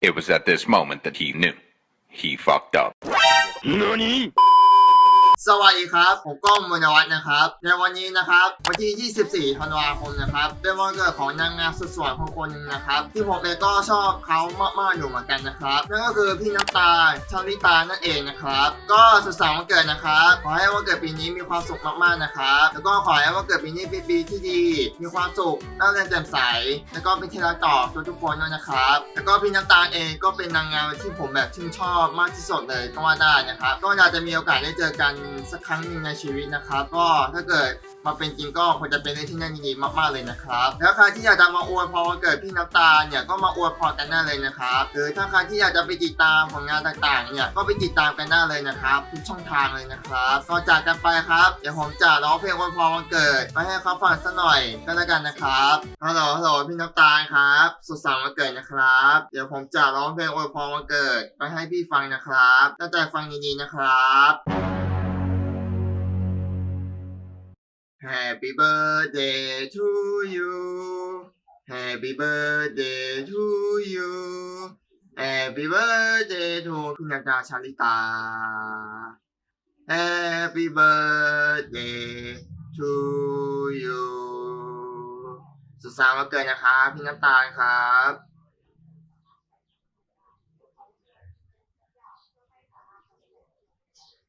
It was at this moment that he knew. He fucked up. 何 สวัสดีครับ ผมก้องมนวัฒน์นะครับ ในวันนี้นะครับ วันที่ 24 ธันวาคมนะครับ เป็นวันเกิดของนางงามสุดสวยของคนหนึงนะครับ ที่ผมเองก็ชอบเขามากๆอยู่เหมือนกันนะครับ นั่นก็คือพี่น้ำตาลชาลิตานั่นเองนะครับ ก็สุดสันต์วันเกิดนะครับ ขอให้วันเกิดปีนี้มีความสุขมากๆนะครับ แล้วก็ขอให้วันเกิดปีนี้เป็นปีที่ดี มีความสุขน่าเรียนแจ่มใส แล้วก็เป็นที่รักต่อทุกๆคนด้วยนะครับ แล้วก็พี่น้ำตาลเองก็เป็นนางงามที่ผมแบบชื่นชอบมากที่สุดเลยก็ว่าได้นะครับ ก็อยากจะมีโอกาสได้เจอกันสักครั้งหนึ่งในชีวิตนะครับ ก็ถ้าเกิดมาเป็นจริงก็คงจะเป็นเรื่องที่น่ายินดีมากๆเลยนะครับ แล้วใครที่อยากจะมาอวยพรวันเกิดพี่น้ำตาลเนี่ยก็มาอวยพรกันได้เลยนะครับหรือถ้าใครที่อยากจะไปติดตามผลงานต่างๆเนี่ยก็ไปติดตามกันได้เลยนะครับทุกช่องทางเลยนะครับก่อนจากกันไปครับเดี๋ยวผมจะร้องเพลงอวยพรวันเกิดมาให้เขาฟังสักหน่อยก็แล้วกันนะครับฮัลโหลฮัลโหลพี่น้ำตาลครับสุขสันต์วันเกิดนะครับ เดี๋ยวผมจะร้องเพลงอวยพรวันเกิดไปให้พี่ฟังนะครับตั้งใจฟังดีๆนะครับ Happy birthday to you Happy birthday to you Happy birthday to พี่นาดาชาลิตา Happy birthday to you สุขสันต์วันเกิดนะครับ พี่น้ำตาลครับ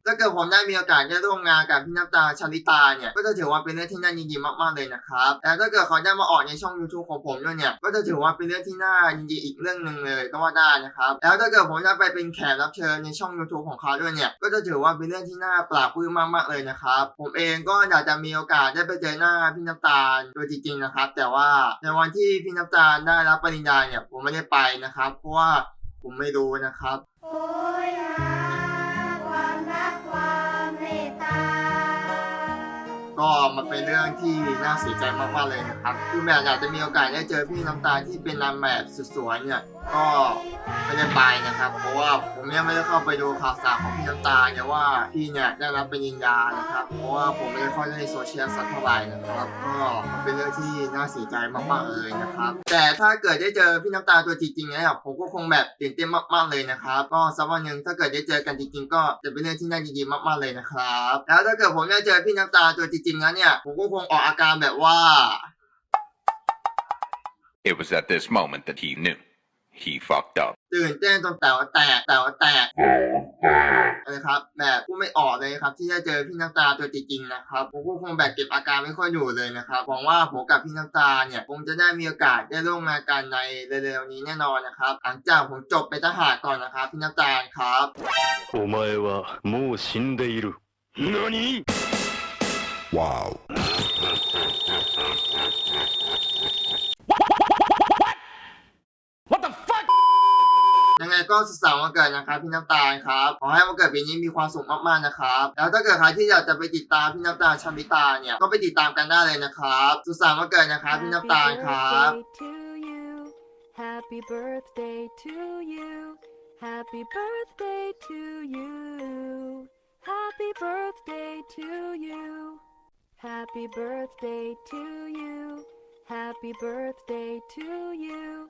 ถ้าเกิดผมได้มีโอกาสได้ร่วมงานกับพี่น้ำตาชาลิตาเนี่ย ก็จะถือว่าเป็นเรื่องที่น่ายินดีมากๆเลยนะครับ แต่ถ้าเกิดเขาได้มาออกในช่อง YouTube ของผมด้วยเนี่ย ก็จะถือว่าเป็นเรื่องที่น่ายินดีอีกเรื่องหนึ่งเลยก็ว่าได้นะครับ แล้วถ้าเกิดผมได้ไปเป็นแขกรับเชิญในช่อง YouTube ของเขาด้วยเนี่ย ก็จะถือว่าเป็นเรื่องที่น่าปลาบปลื้มมากๆเลยนะครับ ผมเองก็อยากจะมีโอกาสได้ไปเจอหน้าพี่น้ำตาลตัวจริงๆนะครับ แต่ว่าในวันที่พี่น้ำตาได้รับปริญญาเนี่ย ผมไม่ได้ไปนะครับ เพราะว่าผมไม่รู้นะครับ มันเป็นเรื่องที่น่าเสียใจมากๆเลยนะครับคือแม่อยากจะมีโอกาสได้เจอพี่น้ำตาลที่เป็นนางแบบสวยๆเนี่ยก็ไม่ได้ไปนะครับ เพราะว่าผมยังไม่ได้เข้าไปดูข่าวสารของพี่น้ำตาลเนี่ยว่าพี่เนี่ยได้รับปริญญานะครับ เพราะว่าผมไม่ได้ค่อยได้โซเชียลสักเท่าไหร่นะครับ ก็เป็นเรื่องที่น่าเสียใจมากๆเลยนะครับ แต่ถ้าเกิดได้เจอพี่น้ำตาลตัวจริงๆเนี่ยผมก็คงแบบตื่นเต้นมากๆเลยนะครับ ก็สักวันหนึ่งถ้าเกิดได้เจอกันจริงๆ ก็จะเป็นเรื่องที่น่ายินดีมากๆเลยนะครับ แล้วถ้าเกิดผมได้เจอพี่น้ำตาลตัวจริงๆแล้วเนี่ยผมก็คงออกอาการแบบว่า It was at this moment that he knew. He fucked up. ตื่นเต้นจนแต่ว่าแตกแต่ว่าแตกนะครับแบบพูดไม่ออกเลยครับ ที่ได้เจอพี่น้ำตาตัวจริงๆนะครับผมก็คงแบบเก็บอาการไม่ค่อยอยู่เลยนะครับหวังว่าผมกับพี่น้ำตาเนี่ยคงจะได้มีโอกาสได้ร่วมงานกันในเร็วๆนี้แน่นอนนะครับหลังจากผมจบเป็นทหารก่อนนะครับพี่น้ำตาลครับ お前はもう死んでいる何 Wow. ยังไงก็สุขสันต์วันเกิดนะครับพี่น้ำตาลครับขอให้วันเกิดปีนี้มีความสุขมากๆนะครับแล้วถ้าเกิดใครที่อยากจะไปติดตามพี่น้ำตาลชาลิตาเนี่ยก็ไปติดตามกันได้เลยนะครับสุขสันต์วันเกิดนะครับพี่น้ำตาลครับ Happy birthday to you. Happy birthday to you. Happy birthday to you. Happy birthday to you. Happy birthday to you.